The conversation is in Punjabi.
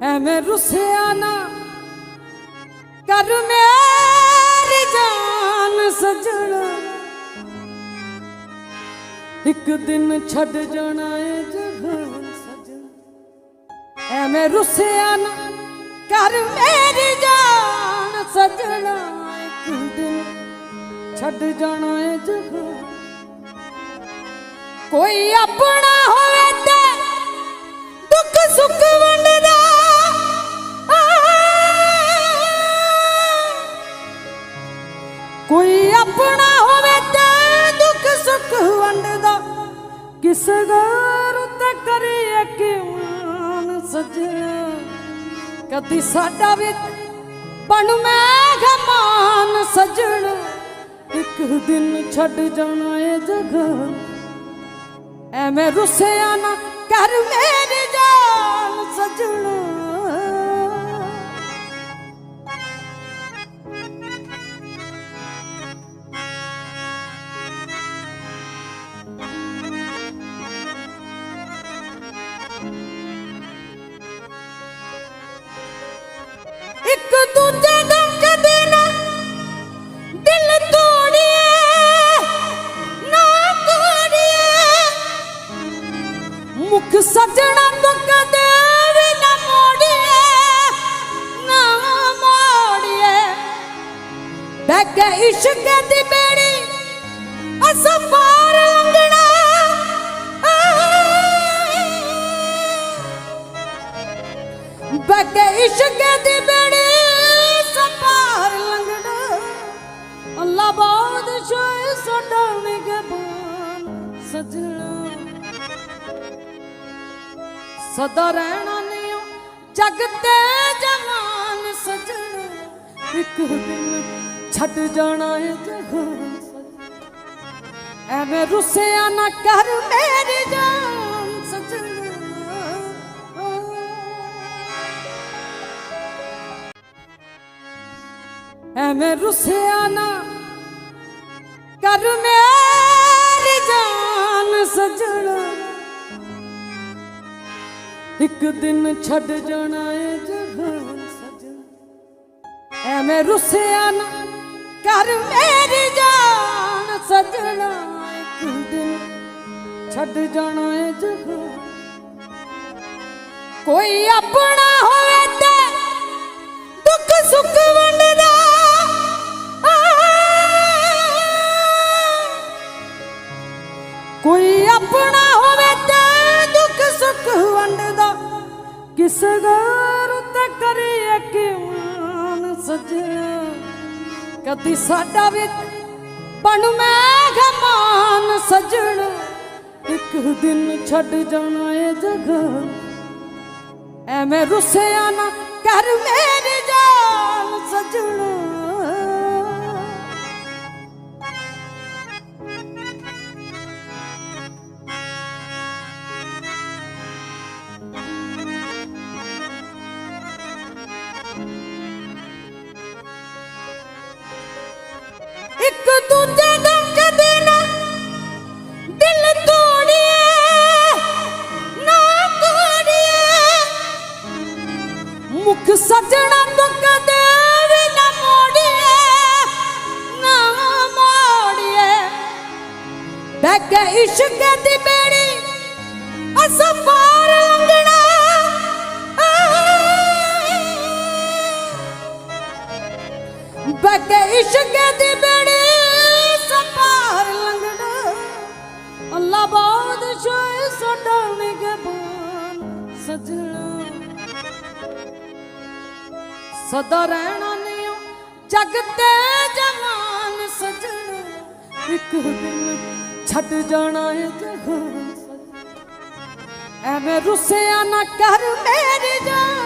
ਐਵੇਂ ਰੁੱਸਿਆ ਨਾ ਕਰ ਮੇਰੀ ਜਾਨ ਸਜਣਾ। ਇੱਕ ਦਿਨ ਛੱਡ ਜਾਣਾ ਏ ਜਹਾਨ ਸਜਣਾ। ਐਵੇਂ ਰੁੱਸਿਆ ਨਾ ਕਰ ਮੇਰੀ ਜਾਨ ਸਜਣਾ। ਇੱਕ ਦਿਨ ਛੱਡ ਜਾਣਾ ਏ ਜਹਾਨ ਕੋਈ ਆਪਣਾ ਹੋਵੇ ਤੇ ਦੁੱਖ ਸੁੱਖ ਵੰਡ ਆਪਣਾ ਹੋਵੇ ਤੇ ਦੁੱਖ ਸੁੱਖ ਵੰਡਦਾ। ਕਿਸ ਗਰ ਤੇ ਕਰੀਏ ਕਿਵਾਨ ਸਜਣਾ। ਕਦੀ ਸਾਡਾ ਵੀ ਬਣ ਮੈਂ ਘਮਾਨ ਸਜਣਾ। ਇੱਕ ਦਿਨ ਛੱਡ ਜਾਣਾ ਏ ਜਗ ਐਵੇਂ ਰੁੱਸਿਆ ਨਾ ਕਰ ਮੇਰੇ ਮੁਖ ਸਜਣਾ ਤੋਂ ਕਦੇ ਵੀ ਨਾ ਮੋੜੀਏ ਨਾ ਮੋੜੀਏ ਬਹਿ ਕੇ ਇਸ਼ਕ ਦੀ ਬੇੜੀ, ਅਸਾਂ ਪਾਰ ਲੰਘਣਾ। ਬਹਿ ਕੇ ਇਸ਼ਕ ਦੀ ਬੇੜੀ, ਅਸਾਂ ਪਾਰ ਲੰਘਣਾ। ਅੱਲਾ ਬਾਦਸ਼ਾਹ ਸਾਡਾ ਨਿਗਬਾਨ ਸਜਣਾ। ਸਦਾ ਰਹਿਣਾ ਨਹੀਂ ਜਗ ਤੇ ਜਵਾਨ ਸਜਣਾ। ਇੱਕ ਦਿਨ ਛੱਡ ਜਾਣਾ ਏ ਜਹਾਨ ਸਜਣਾ। ਐਵੇਂ ਰੁੱਸਿਆ ਨਾ ਕਰ ਮੇਰੀ ਜਾਨ ਸਜਣਾ। ਐਵੇਂ ਰੁੱਸਿਆ ਨਾ ਕਰ ਮੇਰੀ ਜਾਨ ਸਜਣਾ। ਇੱਕ ਦਿਨ ਛੱਡ ਜਾਣਾ ਏ ਜਹਾਨ ਸਜਣਾ। ਐਵੇਂ ਰੁੱਸਿਆ ਨਾ ਕਰ ਮੇਰੀ ਜਾਨ ਸਜਣਾ ਇੱਕ ਦਿਨ। ਛੱਡ ਜਾਣਾ ਏ ਜਹਾਨ। ਕੋਈ ਆਪਣਾ ਹੋਵੇ ਤੇ ਦੁੱਖ ਸੁੱਖ ਵੰਡਦਾ। ਕੋਈ ਆਪਣਾ ਹੋਵੇ ਸੁੱਖ ਵੰਡਦਾ। ਕਿਸ ਗਰ ਤੇ ਕਰੀਏ ਕਿਵਾਨ ਸਜਣਾ। ਕਦੀ ਸਾਡਾ ਵੀ ਬਣ ਮੈਂ ਘਮਾਨ ਸਜਣਾ। ਇੱਕ ਦਿਨ ਛੱਡ ਜਾਣਾ ਏ ਜਗ ਐਵੇਂ ਰੁੱਸਿਆ ਨਾ ਕਰ ਮੇਰੀ ਜਾਨ ਸਜਣਾ। ਮੁਖ ਸਜਣਾ ਤੋਂ ਕਦੇ ਵੀ ਨਾ ਮੋੜੀਏ ਨਾ ਮੋੜੀਏ। ਬਹਿ ਇਸ਼ਕ ਦੀ ਬੇੜੀ, ਅਸਾਂ ਪਾਰ ਲੰਘਣਾ। ਬਹਿ ਇਸ਼ਕ ਦੀ ਬੇੜੀ, ਅਸਾਂ ਪਾਰ ਲੰਘਣਾ। ਅੱਲਾ ਬਾਦਸ਼ਾਹ ਸਾਡਾ ਨਿਗਬਾਨ ਸਜਣਾ। ਸਦਾ ਰਹਿਣਾ ਨਹੀਂ ਜਗ ਤੇ ਜਵਾਨ ਸਜਣਾ। ਇੱਕ ਦਿਨ ਛੱਡ ਜਾਣਾ ਏ ਜਹਾਨ ਐਵੇਂ ਰੁੱਸਿਆ ਨਾ ਕਰ ਮੇਰੀ ਜਾਨ।